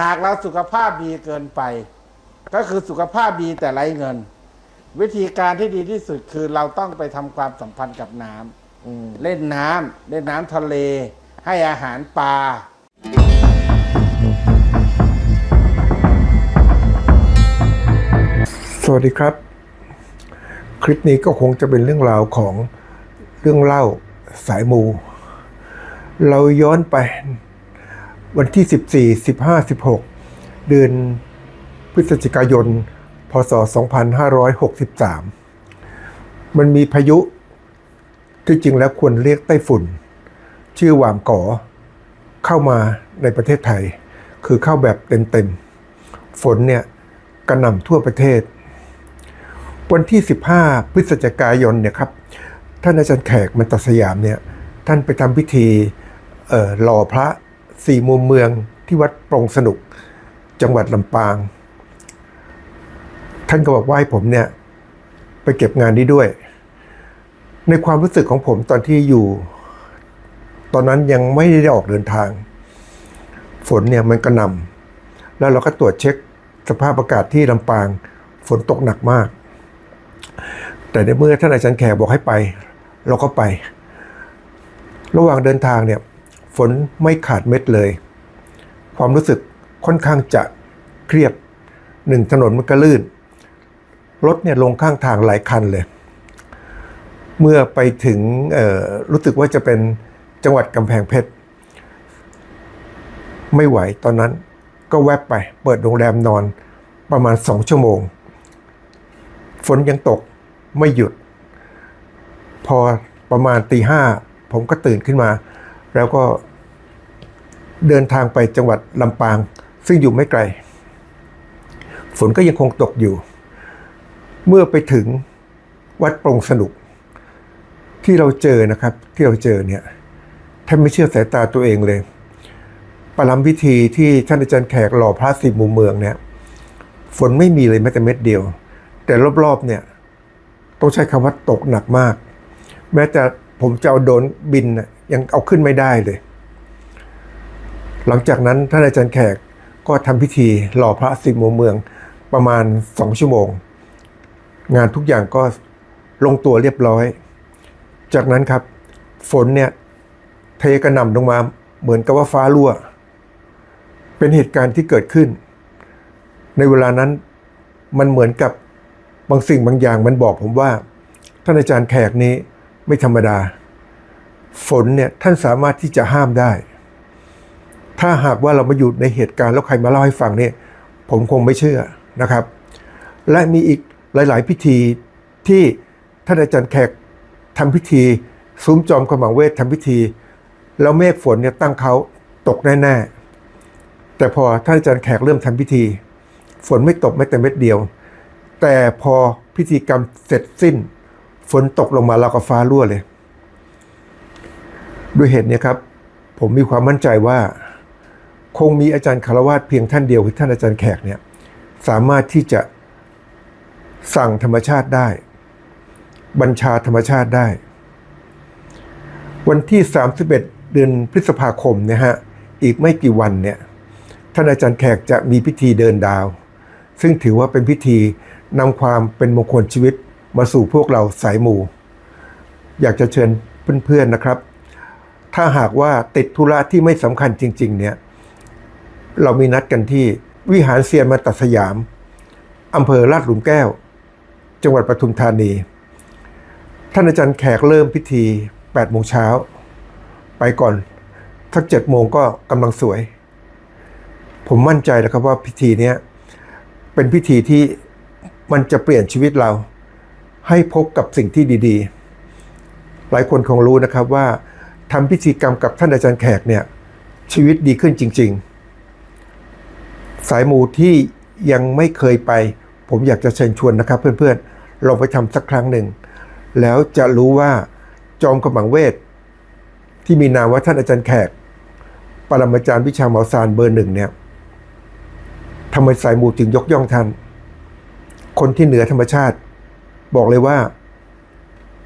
หากเราสุขภาพดีเกินไป ก็คือสุขภาพดีแต่ไร้เงิน วิธีการที่ดีที่สุดคือเราต้องไปทำความสัมพันธ์กับน้ำเล่นน้ำเล่นน้ำทะเล ให้อาหารปลาสวัสดีครับ คลิปนี้ก็คงจะเป็นเรื่องราวของเรื่องเล่าสายมู เราย้อนไป วันที่ 14 15 16 เดือนพฤศจิกายน พศ 2563 มันมีพายุ ที่จริงแล้วควรเรียกไต้ฝุ่น ชื่อหวามก่อเข้ามาในประเทศไทย คือเข้าแบบเต็มๆ ฝนเนี่ยกระหน่ำทั่วประเทศ วันที่ 15 พฤศจิกายนเนี่ยครับ ท่านอาจารย์แขกมันตสยามเนี่ย ท่านไปทำพิธีหล่อพระ สี่มุมเมืองที่วัดปรงสนุก จังหวัดลำปาง ท่านก็บอกว่าให้ผมเนี่ย ไปเก็บงานนี้ด้วย ในความรู้สึกของผมตอนที่อยู่ ตอนนั้นยังไม่ได้ออกเดินทาง ฝนเนี่ยมันกระหน่ำแล้วเราก็ตรวจเช็คสภาพอากาศที่ลำปาง ฝนตกหนักมาก แต่ในเมื่อท่านอาจารย์แขกบอกให้ไป เราก็ไป ระหว่างเดินทางเนี่ย นไม่ขาดเม็ดเลย ความรู้สึกค่อนข้างจะเครียดหนึ่งถนนมันก็ลื่น รถเนี่ยลงข้างทางหลายคันเลย เมื่อไปถึงรู้สึกว่าจะเป็นจังหวัดกำแพงเพชร ไม่ไหวตอนนั้นก็แวบไปเปิดโรงแรมนอนประมาณสองชั่วโมง ฝนยังตกไม่หยุด พอประมาณตีห้าผมก็ตื่นขึ้นมา แล้วก็ เดินทางไปจังหวัดลำปาง ซึ่งอยู่ไม่ไกล ฝนก็ยังคงตกอยู่ เมื่อไปถึงวัดปรงสนุก ที่เราเจอนะครับ ที่เราเจอเนี่ยแทบไม่เชื่อสายตาตัวเองเลยประลำพิธีที่ท่านอาจารย์แขกหล่อพระสิบมุมเมืองเนี่ยฝนไม่มีเลยแม้แต่เม็ดเดียว แต่รอบๆเนี่ยต้องใช้คำว่าตกหนักมาก แม้แต่ผมจะเอาโดนบินน่ะยังเอาขึ้นไม่ได้เลย หลังจากนั้นท่านอาจารย์แขกก็ทำพิธีหล่อพระสิบมุมเมืองประมาณสองชั่วโมง งานทุกอย่างก็ลงตัวเรียบร้อย จากนั้นครับ ฝนเนี่ยเทกระหน่ำลงมาเหมือนกับว่าฟ้ารั่ว เป็นเหตุการณ์ที่เกิดขึ้น ในเวลานั้นมันเหมือนกับบางสิ่งบางอย่างมันบอกผมว่า ท่านอาจารย์แขกนี้ไม่ธรรมดา ฝนเนี่ยท่านสามารถที่จะห้ามได้ ถ้าหากว่าเรามาอยู่ในเหตุการณ์แล้วใครมาเล่าให้ฟังเนี่ยผมคงไม่เชื่อนะครับ และมีอีกหลาย ๆ พิธีที่ท่านอาจารย์แขกทำพิธี ซุ้มจอมขมังเวททำพิธี แล้วเมฆฝนเนี่ยตั้งเขาตกแน่ๆแต่พอท่านอาจารย์แขกเริ่มทำพิธี ฝนไม่ตกแม้แต่เม็ดเดียว แต่พอพิธีกรรมเสร็จสิ้น ฝนตกลงมาแล้วก็ฟ้ารั่วเลย ด้วยเหตุนี้ครับ ผมมีความมั่นใจว่า คงมีอาจารย์คารวาสเพียงท่านเดียวคือท่านอาจารย์แขกเนี่ยสามารถที่จะสั่งธรรมชาติได้ บัญชาธรรมชาติได้ วันที่ 31 เดือนพฤษภาคมนี่ยฮะอีกไม่กี่วันเนี่ยท่านอาจารย์แขกจะมีพิธีเดินดาว ซึ่งถือว่าเป็นพิธีนำความเป็นมงคลชีวิตมาสู่พวกเราสายหมูอยากจะเชิญเพื่อนๆนะครับ ถ้าหากว่าติดธุระที่ไม่สำคัญจริง ๆ เนี่ย เรามีนัดกันที่วิหารเซียนมาตัดสยาม อำเภอลาดหลุมแก้ว จังหวัดปทุมธานี ท่านอาจารย์แขกเริ่มพิธี8โมงเช้า ไปก่อนสักเจ็ดโมงก็กำลังสวย ผมมั่นใจนะครับว่าพิธีนี้เป็นพิธีที่มันจะเปลี่ยนชีวิตเรา ให้พบกับสิ่งที่ดี ๆ หลายคนคงรู้นะครับว่าทำพิธีกรรมกับท่านอาจารย์แขกเนี่ยชีวิตดีขึ้นจริง ๆ สายมูที่ยังไม่เคยไป ผมอยากจะเชิญชวนนะครับ เพื่อนๆลองไปทำสักครั้งหนึ่ง แล้วจะรู้ว่าจอมขมังเวท ที่มีนามว่าท่านอาจารย์แขก ปรมาจารย์วิชาหมอซานเบอร์หนึ่งเนี่ยทำไมสายมูจึงยกย่องท่าน คนที่เหนือธรรมชาติ บอกเลยว่า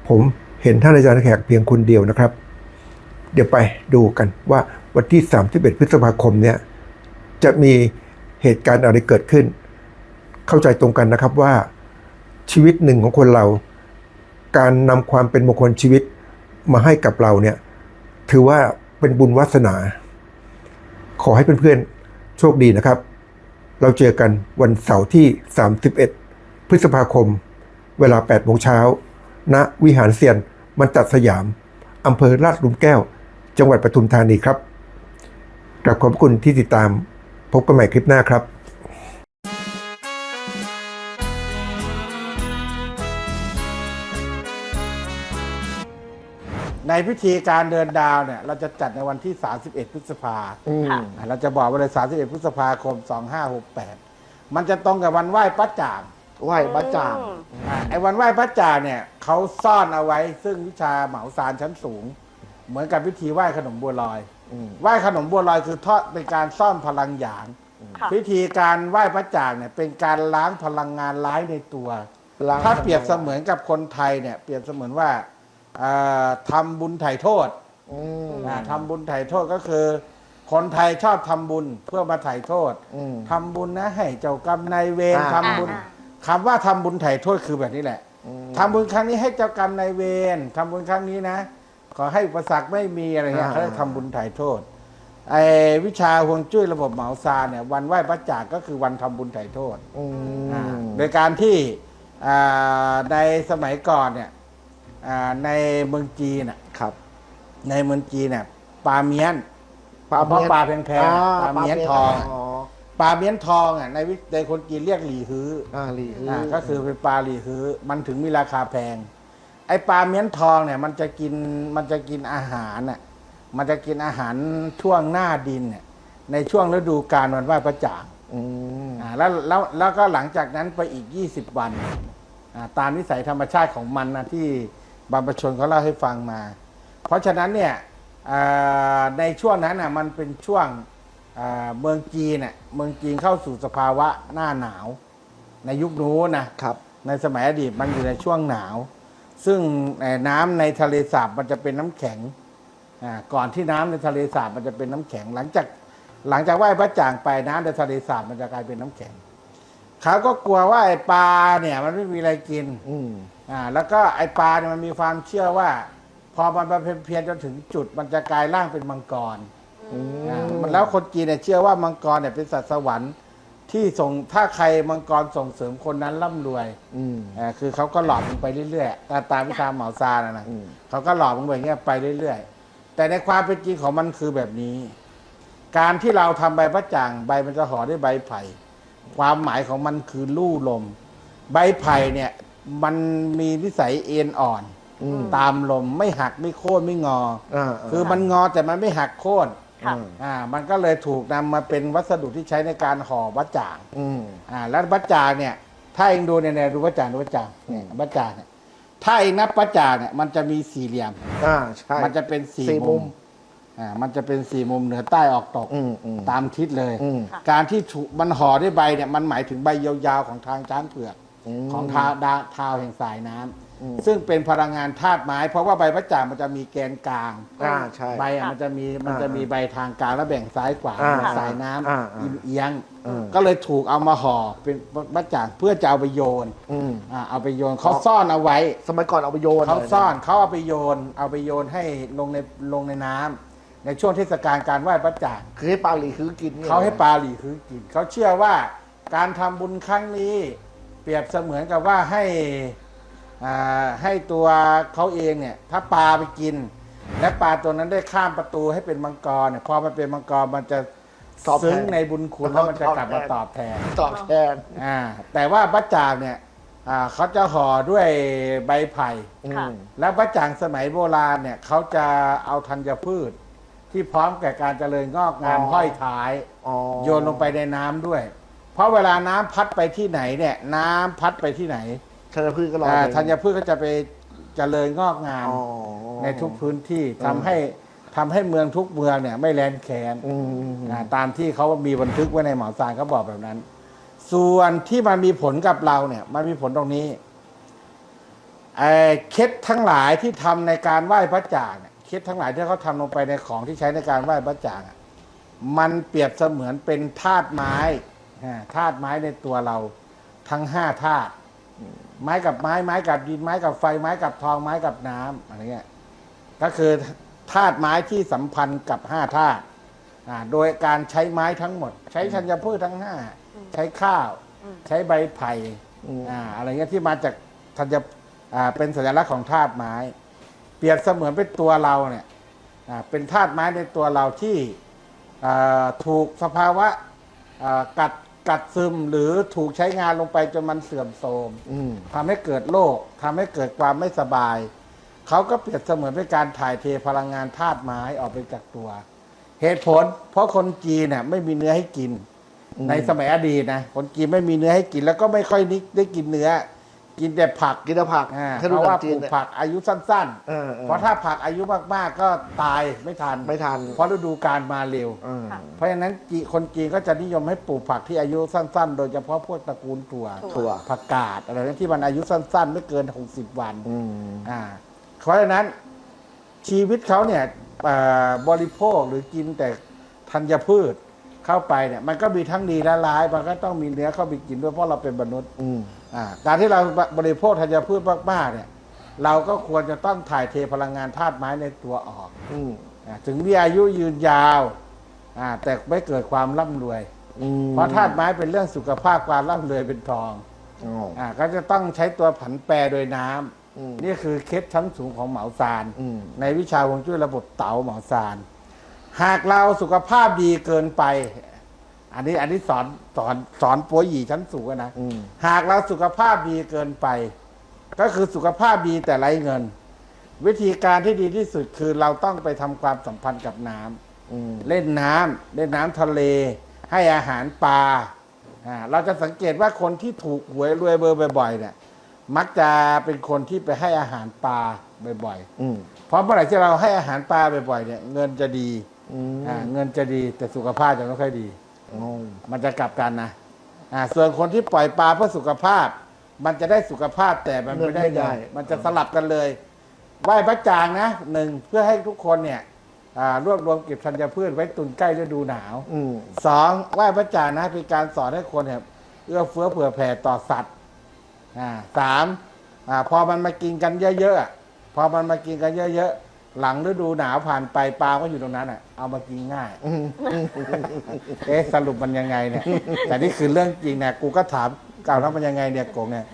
ผมเห็นท่านอาจารย์แขกเพียงคนเดียวนะครับ เดี๋ยวไปดูกันว่าวันที่ 31 พฤษภาคมเนี่ยจะมี เหตุการณ์อะไรเกิดขึ้น เข้าใจตรงกันนะครับว่าชีวิตหนึ่งของคนเรา การนำความเป็นมงคลชีวิตมาให้กับเราเนี่ยถือว่าเป็นบุญวาสนา ขอให้เพื่อนๆโชคดีนะครับ เราเจอกันวันเสาร์ที่ 31 พฤษภาคม เวลา8โมงเช้าณวิหารเซียนมันจัดสยามอำเภอลาดหลุมแก้ว จังหวัดปทุมธานีครับกราบขอบคุณที่ติดตาม พบกันใหม่คลิปหน้าครับในพิธีการเดินดาวเนี่ยเราจะจัดในวันที่ 31 พฤษภาอืมอ่าเราจะบอกว่าเลย 31 พฤษภาคม 2568 มันจะตรงกับวันไหว้พระจ่างไหวบ้าจ่างอ่าไอ้วันไหว้พระจ่างเนี่ยเขาซ่อนเอาไว้ซึ่งวิชาเหมาซานชั้นสูง เหมือนกับพิธีไหว้ขนมบัวลอยอืมไหว้ขนมบัวลอยคือทอดเป็นการซ่อนพลังหยาง ค่ะ พิธีการไหว้พระจ่างเนี่ยเป็นการล้างพลังงานร้ายในตัว ล้งถ้าเปรียบเสมือนกับคนไทยเนี่ยเปรียบเสมือนว่าเอ่อทำบุญไถ่โทษอืมอ่าทำบุญไถ่โทษก็คือ คนไทยชอบทำบุญเพื่อมาไถ่โทษอืม ทำบุญนะให้เจ้ากรรมนายเวรอ่า ทำบุญอ่า คำว่าทำบุญไถ่โทษคือแบบนี้แหละ อืม ทำบุญครั้งนี้ให้เจ้ากรรมนายเวรทำบุญครั้งนี้นะ ขอให้อุปสรรคไม่มีอะไรเงี้ยอ่าเขาเรียกทำบุญไถ่โทษไอ้วิชาฮวงจุ้ยระบบเหมาซาเนี่ยวันไหว้พระจากก็คือวันทำบุญไถ่โทษอือ่ามโดยการที่อ่าในสมัยก่อนเนี่ยอ่าในเมืองจีนน่ะครับ ในเมืองจีนเนี่ยปลาเมียนปลาเพราะเมียนปลาแพงๆอ่ปลาเมียนทองอ๋อปลาเมียนทองอะในวิในคนจีนเรียกหลี่ฮื้ออ่าหลีฮืออ่าก็คือเป็นปลาหลี่ฮื้อมันถึงมีราคาแพง ไอปลาเมียนทองเนี่ย มันจะกินมันจะกินอาหารน่ะมันจะกินอาหารช่วงหน้าดินเนี่ยในช่วงฤดูกาลวันไหว้พระจ่างอืมอ่าแล้วแล้วแล้วก็หลังจากนั้นไปอีก 20 วันอ่าตามนิสัยธรรมชาติของมันนะที่บรรพชนเขาเล่าให้ฟังมา เพราะฉะนั้นเนี่ยอ่าในช่วงนั้นน่ะมันเป็นช่วงอ่าเมืองจีนน่ะเมืองจีนเข้าสู่สภาวะหน้าหนาว ในยุคนู้นนะครับ ในสมัยอดีตมันอยู่ในช่วงหนาว ซึ่งเอ่อน้ำในทะเลสาบมันจะเป็นน้ำแข็งอ่าก่อนที่น้ำในทะเลสาบมันจะเป็นน้ำแข็ง หลังจากหลังจากไหว้พระจ่างไปน้ำในทะเลสาบมันจะกลายเป็นน้ำแข็งเขาก็กลัวว่าไอ้ปลาเนี่ย มันไม่มีอะไรกิน อืมอ่า แล้วก็ไอ้ปลาเนี่ยมันมีความเชื่อว่า พอมันมาเพียนจนถึงจุด มันจะกลายร่างเป็นมังกรอืมอ่ามันแล้วคนจีนเนี่ยเชื่อว่ามังกรเนี่ยเป็นสัตว์สวรรค์ ที่ส่งถ้าใครมังกรส่งเสริมคนนั้นร่ำรวยอืม อ่าคือเขาก็หลอกมึงไปเรื่อยๆตามตามวิชาเหมาซานะนะอืม เขาก็หลอกมึงไปอย่างเงี้ยไปเรื่อยๆ แต่ในความเป็นจริงของมันคือแบบนี้ การที่เราทำใบพระจ่างใบมันจะห่อด้วยใบไผ่ ความหมายของมันคือลู่ลม ใบไผ่เนี่ย มันมีนิสัยเอ็นอ่อน อืม ตามลมไม่หักไม่โค่นไม่งอ อ่าคือมันงอแต่มันไม่หักโค่น ค่ะอ่ามันก็เลยถูกนำมาเป็นวัสดุที่ใช้ในการห่อบัจจ่างอืม อ่าแล้วบัจจ่างเนี่ย ถ้าเองดูเนี่ยเนี่ยดูบัจจ่างดูบัจจ่างเนี่ยบัจจ่างเนี่ยถ้าเองนับบัจจ่างเนี่ยมันจะมีสี่เหลี่ยม อ่าใช่ มันจะเป็นสี่สี่มุมุมมอ่ามันจะเป็นสี่มุมเหนือใต้ออกตกอืมอืม ตามทิศเลย อืมการที่ถูกมันห่อด้วยใบเนี่ยมันหมายถึงใบยาวๆของทางช้างเผือก อืม ของทาวดาทาวแห่งสายน้ำอืม ซึ่งเป็นพลังงานธาตุไม้ เพราะว่าใบพระจ่างมันจะมีแกนกลางอ่าใช่ ใบอะค่ะมันจะมีมันอ่าจะมีใบทางกลางแล้วแบ่งซ้ายขวาอ่าเหมือนสายน้ำอ่าอ่า เอียงอืมก็เลยถูกเอามาห่อเป็นพระจ่างเพื่อจะเอาไปโยนอืมอ่าเอาไปโยนเขาซ่อนเอาไว้ สมัยก่อนเอาไปโยนเขาซ่อนเขาเอาไปโยน เอาไปโยนให้ลงในลงในน้ำในช่วงเทศกาลการไหว้พระจ่างคือให้ปลาหลีคือกินนี่ยเขาให้ปลาหลีคือกินเขาเชื่อว่าการทำบุญครั้งนี้ เปรียบเสมือนกับว่าให้อ่า ให้ตัวเขาเองเนี่ยถ้าปลาไปกิน และปลาตัวนั้นได้ข้ามประตูให้เป็นมังกรเนี่ยพอมันเป็นมังกรมันจะตอบแทน ซึ้งในบุญคุณแล้วมันจะกลับมาตอบแทน ตอบแทน อ่าแต่ว่าบัจจางเนี่ยอ่าเขาจะห่อด้วยใบไผ่อืค่ะมแล้วบัจจางสมัยโบราณเนี่ยเขาจะเอาธัญพืช ที่พร้อมแก่การเจริญงอกงามอ๋อ ห้อยท้าย อ๋อโยนลงไปในน้ำด้วย เพราะเวลาน้ำพัดไปที่ไหนเนี่ย น้ำพัดไปที่ไหน ธัญพืชก็รออ่าไปธัญพืชก็จะไปเจริญงอกงาม อ๋อ ในทุกพื้นที่อืมทำให้ทำให้เมืองทุกเมืองเนี่ยไม่แลนแคนอืมอ่าตามที่เขามีบันทึกไว้ในหมอสารเขาบอกแบบนั้น ส่วนที่มันมีผลกับเราเนี่ย มันมีผลตรงนี้ไอ้เคล็ดทั้งหลายที่ทำในการไหว้พระจ่างเนี่ยเคล็ดทั้งหลายที่เขาทำลงไปในของที่ใช้ในการไหว้พระจ่างอะมันเปรียบเสมือนเป็นธาตุไม้อ่าธาตุไม้ในตัวเราทั้งห้าธาตุ ไม้กับไม้ไม้กับดินไม้กับไฟไม้กับทองไม้กับน้ำอะไรเงี้ยก็คือธาตุไม้ที่สัมพันธ์กับห้าธาตุโดยการใช้ไม้ทั้งหมด ใช้ธัญพืชทั้งห้าใช้ข้าว ใช้ใบไผ่อะไรเงี้ยที่มาจากธัญเป็นสัญลักษณ์ของธาตุไม้ เปรียบเสมือนเป็นตัวเราเนี่ยเป็นธาตุไม้ในตัวเราที่ถูกสภาวะกัด กัดซึมหรือถูกใช้งานลงไปจนมันเสื่อมโทรมอืม ทำให้เกิดโรคทำให้เกิดความไม่สบาย เขาก็เปรียบเสมือนเป็นการถ่ายเทพลังงานธาตุไม้ออกไปจากตัว เหตุผล เพราะคนจีนน่ะไม่มีเนื้อให้กินอืมในสมัยอดีตนะคนจีนไม่มีเนื้อให้กินแล้วก็ไม่ค่อยนิได้กินเนื้อ กินแต่ผักกินแต่ผักอ่าถ้าเพดูราะหนัว่างจีปนลูกเนี่ย ผักอายุสั้นเออๆเออ เพราะถ้าผักอายุมากๆก็ตายไม่ทัน ไม่ทันเพราะฤดูกาลมาเร็ว เออ ค่ะ เพราะฉะนั้นจีคนจีนก็จะนิยมให้ปลูกผักที่อายุสั้น ๆ โดยเฉพาะพวกตระกูลถั่วถั่ว ผักกาดอะไรนั้นที่มันอายุสั้น ๆ ไม่เกิน 60 วัน อืม อ่าเพราะฉะนั้นชีวิตเขาเนี่ยเอ่อบริโภคหรือกินแต่ธัญพืช เข้าไปเนี่ยมันก็มีทั้งดีและร้าย มันก็ต้องมีเนื้อเข้าไปกินด้วยเพราะเราเป็นมนุษย์อืมอ่าการที่เราบริโภคธัญพืชมากๆเนี่ย เราก็ควรจะต้องถ่ายเทพลังงานธาตุไม้ในตัวออกอืมอาถึงมีอายุยืนยาวอ่าแต่ไม่เกิดความร่ำรวย อืมเพราะธาตุไม้เป็นเรื่องสุขภาพความร่ำรวยเป็นทองอ๋ออ่าก็จะต้องใช้ตัวผันแปรโดยน้ำ อืม นี่คือเคล็ดชั้นสูงของเหมาซาน อืม ในวิชาฮวงจุ้ยระบบเต๋าเหมาซาน หากเราสุขภาพดีเกินไป อันนี้อันนี้สอนสอนสอนปัวหยีชั้นสูงอะนะอืม หากเราสุขภาพดีเกินไป ก็คือสุขภาพดีแต่ไร้เงิน วิธีการที่ดีที่สุดคือเราต้องไปทำความสัมพันธ์กับน้ำ อืม เล่นน้ำเล่นน้ำทะเล ให้อาหารปลาอ่าเราจะสังเกตว่าคนที่ถูกหวยรวยเบอร์บ่อยๆเนี่ยมักจะเป็นคนที่ไปให้อาหารปลาบ่อยอืม ๆเพราะเมื่อไหร่ที่เราให้อาหารปลาบ่อยๆเนี่ยเงินจะดี อืมอ่าเงินจะดีแต่สุขภาพจะไม่ค่อยดีอ๋อมันจะกลับกันนะอ่าส่วนคนที่ปล่อยปลาเพื่อสุขภาพ มันจะได้สุขภาพแต่มันไม่ได้เงินมันจะสลับกันเลยไหว้พระจางนะหนึ่งเพื่อให้ทุกคนเนี่ยอ่ารวบรวมเก็บธัญพืชไว้ตุนใกล้ฤดูหนาว อืม สองไหว้พระจางนะเป็นการสอนให้คนเนี่ยเอื้อเฟื้อเผื่อแผ่ต่อสัตว์อ่าสามอ่าพอมันมากินกันเยอะๆอะพอมันมากินกันเยอะๆ หลังฤดูหนาวผ่านไปปลาก็อยู่ตรงนั้นอะ เอามากินง่ายอืมเอ๊ะสรุปมันยังไงเนี่ย แต่นี่คือเรื่องจริงนะกูก็ถามกล่าวแล้วมันยังไงเนี่ยโกงเนี่ย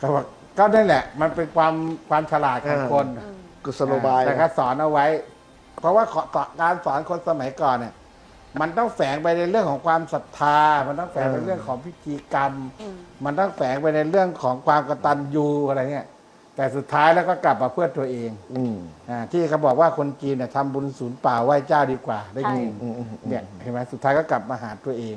ก็บอกก็นั่นแหละ มันเป็นความความฉลาดของคนกุศโลบายแต่ก็สอนเอาไว้ เพราะว่าขอการสอนคนสมัยก่อนเนี่ยมันต้องแฝงไปในเรื่องของความศรัทธา มันต้องแฝงไปในเรื่องของพิธีกรรมอืมมันต้องแฝงไปในเรื่องของความกตัญญูอะไรเงี้ย แต่สุดท้ายแล้วก็กลับมาเพื่อตัวเองอืมอ่าที่เขาบอกว่าคนจีนเนี่ยทำบุญศูนย์เปล่าไหว้เจ้าดีกว่าได้ยินอืมอืมเนี่ยเห็นไหมสุดท้ายก็กลับมาหาตัวเอง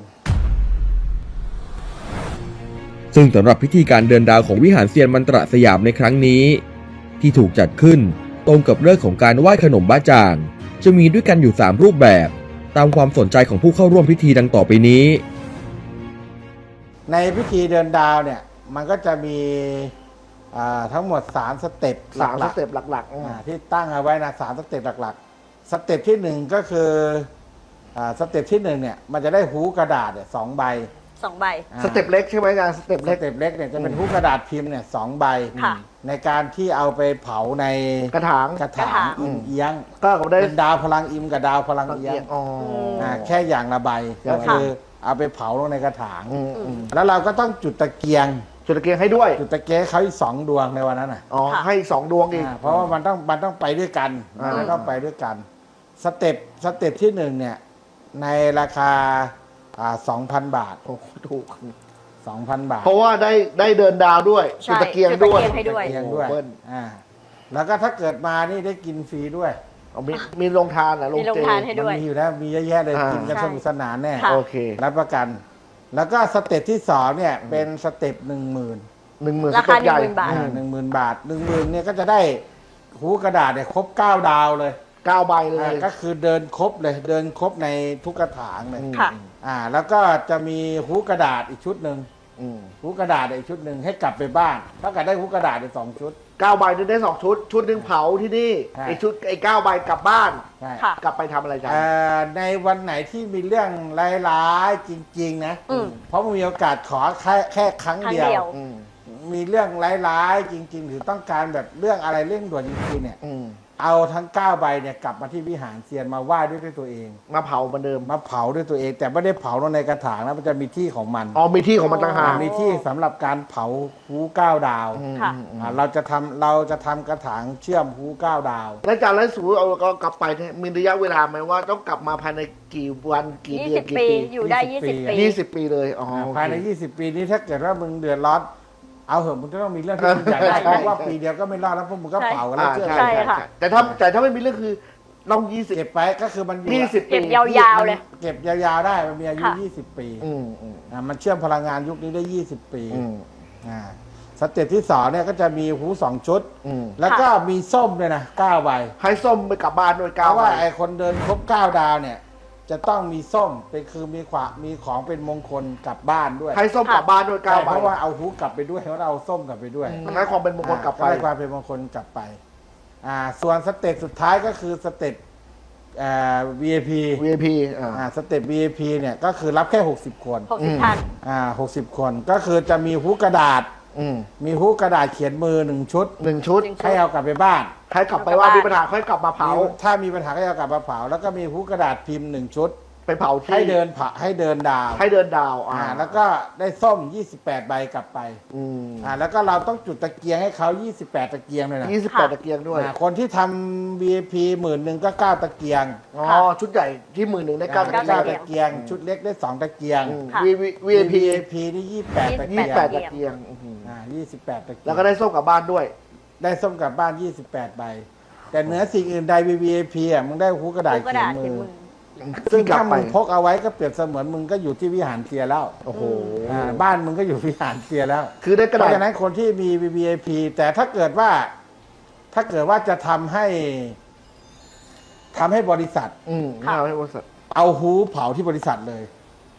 ซึ่งสำหรับพิธีการเดินดาวของวิหารเซียนมันตระสยามในครั้งนี้ ที่ถูกจัดขึ้นตรงกับเรื่องของการไหว้ขนมบ้าจาง จะมีด้วยกันอยู่ 3 รูปแบบ ตามความสนใจของผู้เข้าร่วมพิธีดังต่อไปนี้ ในพิธีเดินดาวเนี่ย มันก็จะมี อ่าทั้งหมด 3 สเต็ปสามหสลักเต็ปหลักๆๆอะอ่าที่ตั้งเอาไว้นะสามสเต็ปหลักๆ สเต็ปที่หนึ่งก็คืออ่าสเต็ปที่หนึ่งเนี่ยมันจะได้หูกระดาษเนี่ยสองใบสองใบ อ่า สเต็ปเล็กใช่ไหมอาจารย์สเต็ปสเล็ก เต็ปเล็กเนี่ยจะเป็นหูกระดาษพิมพ์เนี่ยสองใบ ค่ะในการที่เอาไปเผาในกระถาง กระกระถาถาง งอิมเอียงก็เขาได้เป็นดาวพลังอิมกับดาวพลังละเอีเอียยงดอ๋ออมอ่า แค่อย่างละใบก็ค่ะ คือเอาไปเผาลงในกระถาง อืมอืม แล้วเราก็ต้องจุดตะเกียง จุดตะเกียงให้ด้วย จุดตะเกียงให้เขาอีกสองดวงในวันนั้นน่ะอ๋อค่ะให้สองดวงอีก อ่าเพราะว่ามันต้องมันต้องไปด้วยกันอ่ามั มันต้องไปด้วยกัน สเต็ปสเต็ปที่หนึ่งเนี่ย ในราคาอ่าสองพันบาทโอ้ถูก สองพันบาทเพราะว่าได้ได้เดินดาวด้วยใช่จุดตะเกียงจุดตะด้วยเกียงให้ด้วยตะเกียงด้วยโอ้เบิ้ล อ่าแล้วก็ถ้าเกิดมานี่ได้กินฟรีด้วยเอามีมีโรงทานเหรอโรงมีโรงเจ ทานให้ ด้วย มันมีอยู่แล้วมีเยอะแยะเลยอ่ากิ กินกันใช่ สนุกสนานแน่ค่ะ โอเค รับประกัน แล้วก็สเต็ปที่สองเนี่ยเป็นสเต็ปหนึ่งหมื่นหนึ่งหมื่นราคาสเต็ปใหญ่10,000บาท หนึ่งหมื่นบาทหนึ่งหมื่นเนี่ยก็จะได้หูกระดาษเนี่ยครบเก้าดาวเลยเก้าใบเลอ่ายก็คือเดินครบเลยเดินครบในทุกกระถางเลยอืมค่ะ อ่า แล้วก็จะมีหูกระดาษอีกชุดหนึ่ง ออืมหูกระดาษอีกชุดหนึ่งให้กลับไปบ้านเท่ากับได้หูกระดาษอีกสองชุด เก้าใบนี่ได้สองชุด ชุดหนึ่งเผาที่นี่ใช่ ไอชุดไอเก้าใบกลับบ้าน ใช่ค่ะ กลับไปทำอะไรจ๊ะเอ่อในวันไหนที่มีเรื่องร้ายๆจริง ๆ นะอืม เพราะมันมีโอกาสขอแค่แค่ครั้งครั้งเดียว เดียว อืมมีเรื่องร้ายๆจริง ๆ หรือต้องการแบบเรื่องอะไรเร่งด่วนจริงๆเนี่ย อืม เอาทั้ง9ใบเนี่ยกลับมาที่วิหารเซียนมาไหว้ด้วยด้วยตัวเอง มาเผาเหมือนเดิมมาเผาด้วยตัวเอง แต่ไม่ได้เผาลงในกระถางนะมันจะมีที่ของมันอ๋อมีที่ของมันต่างหากมีที่สำหรับการเผาฮูเก้าดาวอืมค่ะอืมอืมอ่าเราจะทำเราจะทำกระถางเชื่อมฮูเก้าดาว แล้วอาจารย์แล้วสูเอาก็กลับไปเนี่ยมีระยะเวลาไหมว่าต้องกลับมาภายในกี่วันกี่ยี่เดือสินบกี่ปี ปีอยู่ได้20ยี่สิบปีปี ยี่สิบปีเลยอ๋อโอเคภายใน 20 ปีนี้ถ้าเกิดว่ามึงเดือดร้อน เอาเหอะมึงจะต้องมีเรื่องที่มึงอยากได้ใช่เพราะว่าปีเดียวก็ไม่รอดแล้วพวกมึงก็ใช่เผากันแล้วอ่าเชื่อใช่ไหมใช่ค่ะใช่แต่ถ้าแต่ถ้าไม่มีเรื่องคือต้องยี่สิบเก็บไปก็คือมันอยู่ยี่สิบเก็ปีบยาวๆเลย เก็บยาวๆได้มันมีอายุค่ะ20ปีอืมอืมอ่ามันเชื่อมพลังงานยุคนี้ได้20ปีอืมอ่าสเต็ปที่สองเนี่ยก็จะมีหูสองชุด อืมแล้วก็มีส้มด้วยนะเก้าใบให้ส้มไปกลับบ้านด้วยเพเก้าราะว่าใบไอคนเดินครบเก้าดาวเนี่ย จะต้องมีส้มเป็นคือมีขวามีของเป็นมงคลกลับบ้านด้วยให้ส้มกลับบ้านด้วยเก้าใช่ใบเพราะว่าเอาหูกลับไปด้วยเพราะเราเอาส้มกลับไปด้วยให้ความเป็นมงคลกลับไป อ่าได้ความเป็นมงคลกลับไปอ่าส่วนสเต็ปสุดท้ายก็คือสเต็ปเอ่อ VIP VIP อ่า อ่าสเต็ป VIP เนี่ยก็คือรับแค่ 60 คนหกสิบอืมพัน อ่า60 คนก็คือจะมีหูกระดาษ อืมมีหูกระดาษเขียนมือหนึ่งชุดหนึ่งชุดหนึ่งชุด ให้เอากลับไปบ้านให้กลับไปว่ามีปัญหาค่อยกลับมาเผามีถ้ามีปัญหาก็เอากลับมาเผาแล้วก็มีหูกระดาษพิมพ์หนึ่งชุด ไปเผาที่ให้เดินผ่าให้เดินดาวให้เดินดาวอ่า อ่าแล้วก็ได้ส้ม 28 ใบกลับไปอืมอ่าแล้วก็เราต้องจุดตะเกียงให้เขา28 ตะเกียงเลยนะยี่สิบแปดตะเกียงด้วยอ่าคนที่ทำ VIP หมื่นหนึ่งก็9ตะเกียงอ๋อชุดใหญ่ที่มือหนึ่งได้เก้าเก้าตะเกียงตะเกียง ชุดเล็กได้ 2 ตะเกียง อืมค่ะ VIP VIP นี่28 ตะยี่เกียงสิบแปดตะเกียงอื้อหืออ่า28 ตะเกียง แล้วก็ได้ส้มกลับบ้านด้วย ได้ส้มกลับบ้าน 28 ใบ แต่เหนือสิ่งอื่นใด VIP อะมึงได้หูกระดาษกระเขียดานษมืเขียนอมือ ซึ่งกลับถ้าไป มึงพกเอาไว้ก็เปรียบเสมือนมึงก็อยู่ที่วิหารเซียแล้วโอ้โหอ่าบ้านมึงก็อยู่วิหารเซียแล้ว คือได้กระเพดาษราะฉะนั้นคนที่มี VIP แต่ถ้าเกิดว่า ถ้าเกิดว่าจะทำให้ทำให้บริษัท อืมค่ะ เอาให้บริษัทเอาฮูเผาที่บริษัทเลย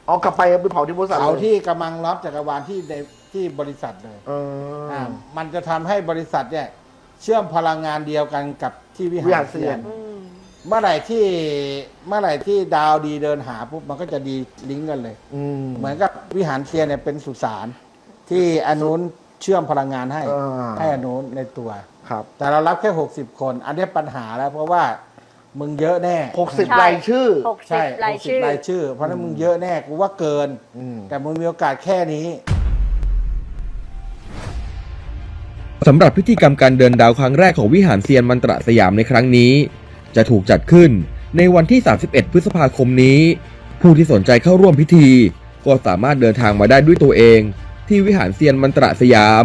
เอากลับไปเอาไปเผาที่บริษัทเผาลยที่กำลังรับจักรวาลที่ในที่บริษัทเลยเอออ่ามันจะทำให้บริษัทเนี่ย เชื่อมพลังงานเดียวกันกับที่วิวิหาหารรเซีเซียยน น อืม เมื่อไหร่ที่เมื่อไหร่ที่ดาวดีเดินหาปุ๊บมันก็จะดีลิงก์กันเลย อืมเหมือนกับวิหารเซียนเนี่ยเป็นสุสานที่อนนุนเชื่อมพลังงานให้ อ่าให้อนุนในตัว ครับแต่เรารับแค่ 60 คน อันนี้ปัญหาแล้วเพราะว่ามึงเยอะแน่หกสิบใช่ รายชื่อ หกสิใช่บรายชื่อ60รายชื่อ เพราะฉะนั้นมึงเยอะแน่กูว่าเกิน อืม แต่มึงมีโอกาสแค่นี้ สำหรับพิธีกรรมการเดินดาวครั้งแรกของวิหารเซียนมันตระสยามในครั้งนี้ จะถูกจัดขึ้นในวันที่ 31 พฤษภาคมนี้ ผู้ที่สนใจเข้าร่วมพิธี ก็สามารถเดินทางมาได้ด้วยตัวเอง ที่วิหารเซียนมันตระสยาม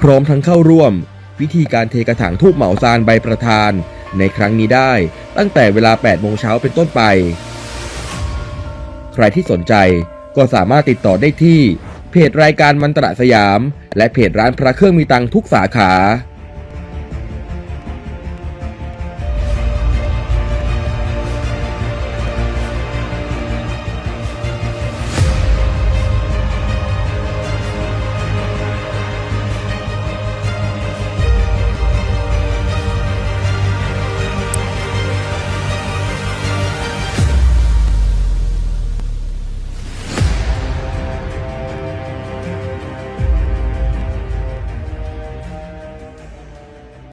พร้อมทั้งเข้าร่วม พิธีการเทกระถางทูบเหมาซานใบประธาน ในครั้งนี้ได้ตั้งแต่เวลา 8 โมงเช้าเป็นต้นไป ใครที่สนใจก็สามารถติดต่อได้ที่ เพจรายการมันตระสยาม และเพจร้านพระเครื่องมีตังทุกสาขา